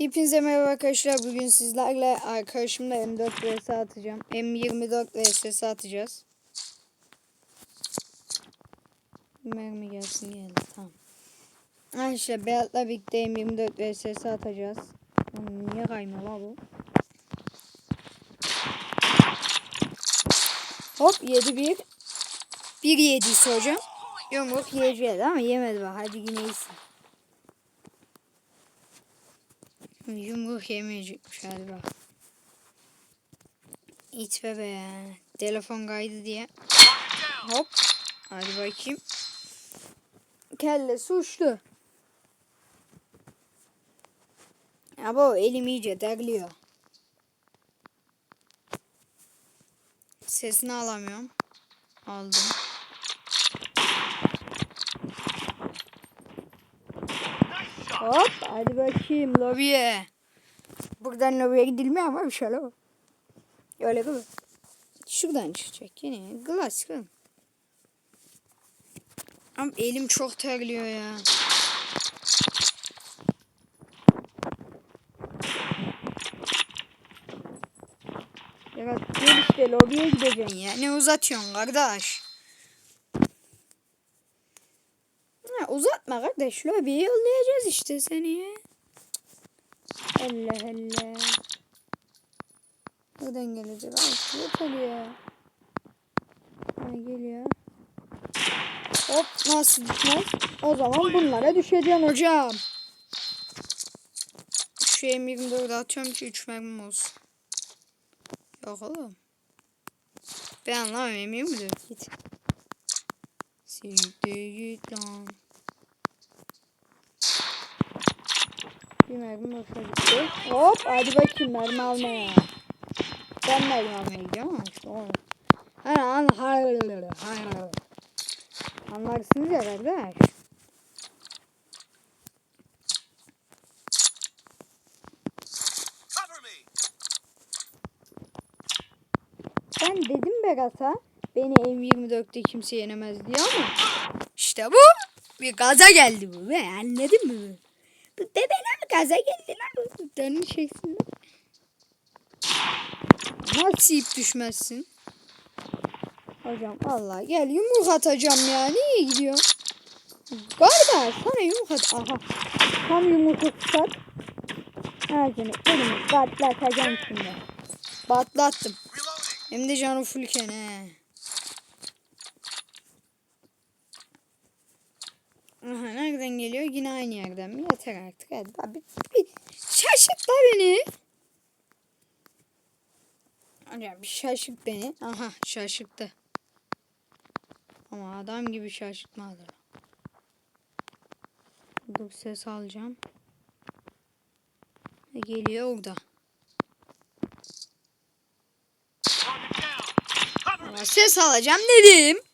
Hepinize merhaba arkadaşlar. Bugün sizlerle arkadaşımla M4 vs atacağım. M24 vs atacağız. Mermi gelsin geldi. Tamam. Arkadaşlar Berat'la birlikte M24 vs atacağız. Oğlum Niye kaymıyor la bu? Hop 7-1. 1 yediyse hocam. Yumruk yiyeceğiz ama yemedi bak. Hadi yine. Yumruk yemeyecekmiş hadi bak. İtme be. Telefon kaydı diye. Hop. Hadi bakayım. Kelle suçlu. Ya bu elim iyice terliyor. Sesini alamıyorum. Aldım. Hop hadi bakayım lobiye. Buradan lobiye gidilmiyor ama bir şey yok. Öyle gibi. Şuradan çıkacak yine. Glass kıl. Ama elim çok terliyor ya. Ya gel işte lobiye gideceksin ya. Ne uzatıyorsun kardeş? Ha, uzatma kardeş. Lobiye yollayacağız işte seni. Allah Allah. Buradan gelecek. Ay yeter ya. Ha, geliyor. Hop nasıl gitmez? O zaman bunlara düşeceksin hocam. Şu M24'ü atıyorum ki 3 mermim olsun. Yok oğlum. Ben anlamam M24 git. Siktir git lan. Bir mermi boşa gitti. Hop hadi bakayım mermi almaya. Ben mermi almaya gidiyorum ama işte o. Ha, an, hayır, hayır. Anlarsınız ya kardeş. Ben dedim Berat'a beni M24'te kimse yenemez diye ama işte bu bir gaza geldi bu be anladın mı? Bu bebeler gaza geldiler dönün şeklinde. Nasıl ip düşmezsin? Hocam Allah gel yumruk atacağım ya niye gidiyor? Kardeş sana yumruk at. Aha tam yumruk tutak. Ağzını elimi patlatacağım şimdi. Patlattım. Hem de canı fullken he. Aha nereden geliyor? Yine aynı yerden mi? Yeter artık. Hadi abi. Şaşırt da beni. Hocam bir şaşırt beni. Aha şaşırttı. Ama adam gibi şaşırtmadı. Dur ses alacağım. Geliyor orada. Ses alacağım dedim.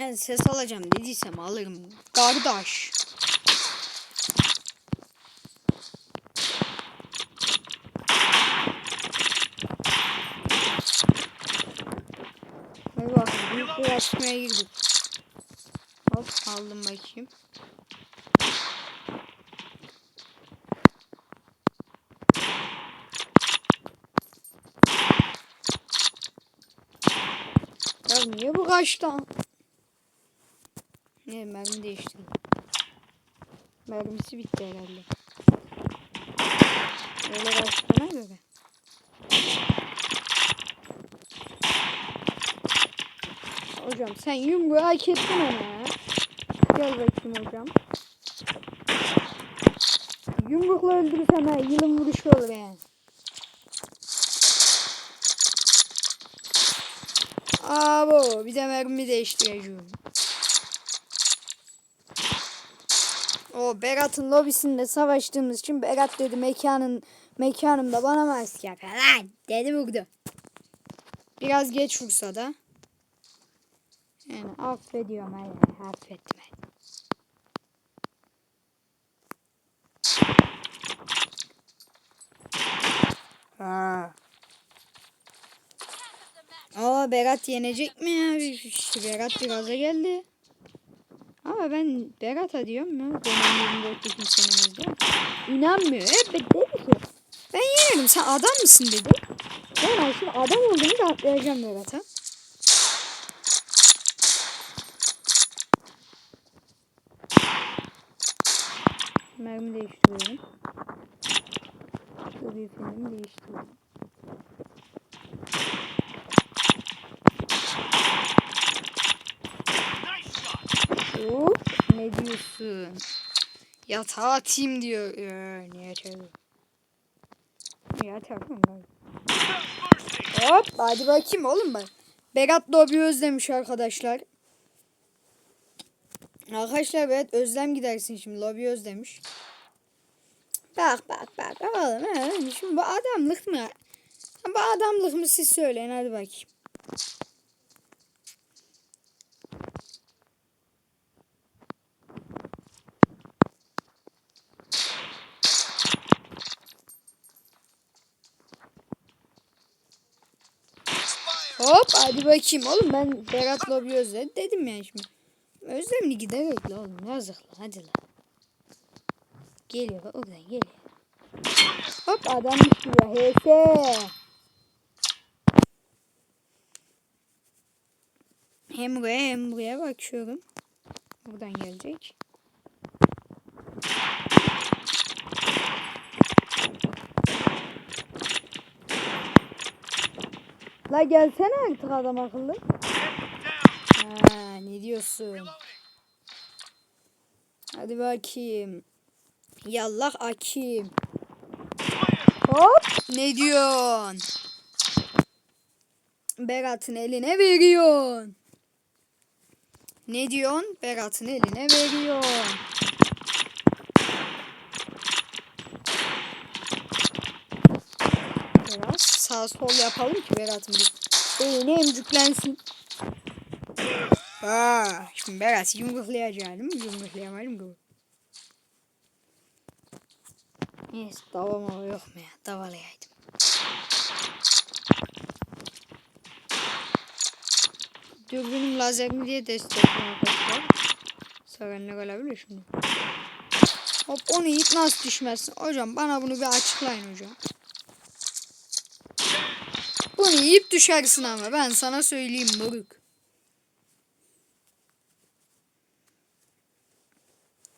Ben ses alacağım dediysem alırım. Kardeş. Hadi bakalım. Büyük bir açmaya girdik. Hop aldım bakayım. Ya niye bu kaçtı? Ne mermi değiştirdim. Mermisi bitti herhalde. Öyle kaçtığına göre. Hocam sen yumruğu hak ettin ona ya. Gel bakayım hocam. Yumrukla öldürürsem ha yılın vuruşu olur yani. Abo bir de mermi değiştireceğim. O Berat'ın lobisinde savaştığımız için Berat dedi mekanın mekanımda bana maske yap lan dedi vurdu. Biraz geç vursa da. Yani affediyorum hayır affettim. Ha. Aa Berat yenecek mi ya? Berat biraz da geldi. Ama ben Berat'a diyorum ya. Benim 24 senemizde. İnanmıyor. Hep dedi ki. Ben yenerim sen adam mısın dedi. Ben şimdi adam olduğumu da atlayacağım Berat'a. Mermi değiştiriyorum. Şu büyük değiştiriyorum. Ne diyorsun? Yatağa atayım diyor. Ee, niye çeviriyor? Yatağa atayım ben. Hop hadi bakayım oğlum bak. Berat Lobby özlemiş arkadaşlar. Arkadaşlar Berat özlem gidersin şimdi. Lobby özlemiş. Bak bak bak bakalım. He. Şimdi bu adamlık mı? Bu adamlık mı siz söyleyin hadi bakayım. Hop hadi bakayım oğlum ben Berat Lobby özledim dedim ya şimdi. Özlemini giderek la oğlum yazık la hadi la. Geliyor bak oradan geliyor. Hop adam düşüyor HS. Hem buraya hem buraya bakıyorum. Buradan gelecek. La gelsene artık adam akıllı. Ha, ne diyorsun? Hadi bakayım. Yallah akim. Hop. Ne diyorsun? Berat'ın eline veriyorsun. Ne diyorsun? Berat'ın eline veriyorsun. Biraz sağ sol yapalım ki Berat'ın bir beyni emcüklensin. Aa, şimdi Berat yumruklayacağım? Yumruklayamadım gibi. Neyse davama yok mu ya? Davalayaydım. Dürbünüm lazer mi diye destekliyorum arkadaşlar. Sevenler olabilir şimdi. Hop onu yiyip nasıl düşmezsin? Hocam bana bunu bir açıklayın hocam. Bunu yiyip düşersin ama ben sana söyleyeyim moruk.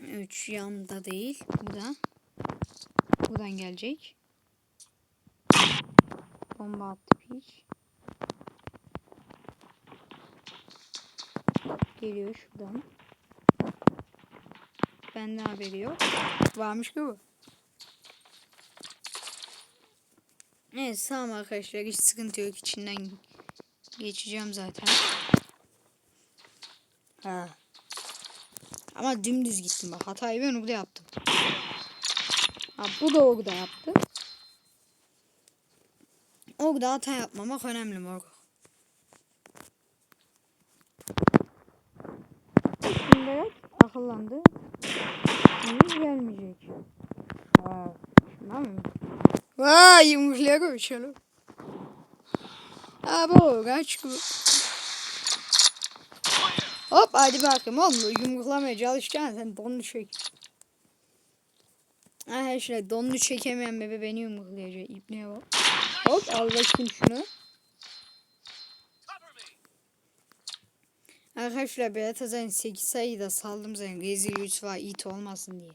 Üç yanda değil. Burada. Buradan gelecek. Bomba attı piç. Geliyor şuradan. Benden haberi yok. Varmış ki bu. Neyse tamam arkadaşlar hiç sıkıntı yok içinden geçeceğim zaten. Ha. Ama dümdüz gittim bak hatayı ben orada yaptım. Ha, bu da orada yaptı. Orada hata yapmamak önemli moruk. Şimdi akıllandı. Şimdi gelmeyecek. Ha, tamam mı? Vay yumruklara koşalım. Ha bu kaç bu. Hop hadi bakayım oğlum yumruklamaya çalışacaksın sen donunu çek. Aha şöyle donunu çekemeyen bebe beni yumruklayacak ipneye bak. Hop al bakayım şunu. Arkadaşlar Berat Azar'ın 8 sayıyı da saldım zaten. Rezil Yusuf'a it olmasın diye.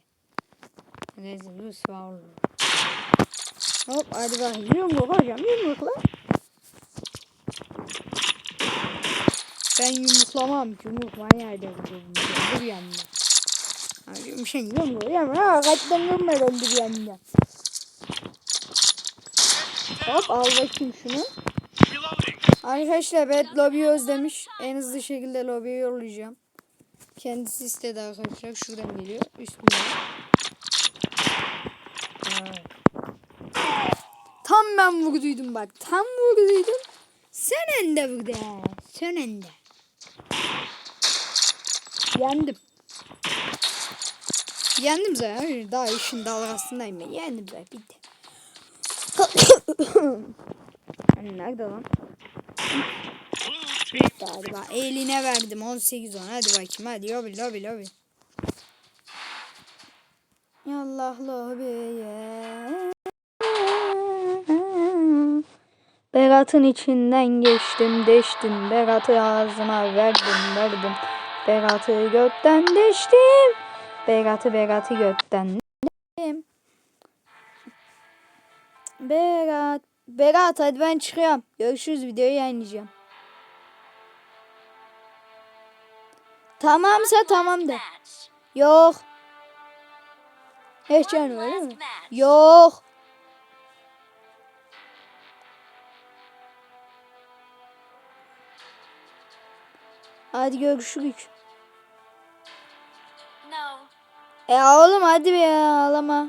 Rezil Yusuf'a olur. Hop hadi bakayım. Yumruk hocam yumrukla. Ben yumruklamam. Yumruk manyağı dedim. Bir yanında. Hadi şey yumruk yumruk. Ha yumruk öldü bir yanında. Hop al bakayım şunu. Arkadaşlar ben lobiyi özlemiş. En hızlı şekilde lobiye yollayacağım. Kendisi istedi arkadaşlar. Şuradan geliyor. Üstüne. Ha. Tam ben vurduydum bak. Tam vurduydum. Sen ende vurdu. Sen ende. Yendim. Yendim zaten. Daha işin dalgasındayım ben. Yendim zaten. Bitti. Hani nerede lan? Bak. Eline verdim 18 10. Hadi bakayım hadi lobi lobi lobi. Yallah lobiye. Berat'ın içinden geçtim deştim. Berat'ı ağzıma verdim verdim. Berat'ı götten deştim. Berat'ı Berat'ı götten deştim. Berat. Berat hadi ben çıkıyorum. Görüşürüz videoyu yayınlayacağım. Tamamsa tamam de. Yok. Hiç canım öyle mi? Yok. Hadi görüşürüz. No. E oğlum hadi be ya ağlama.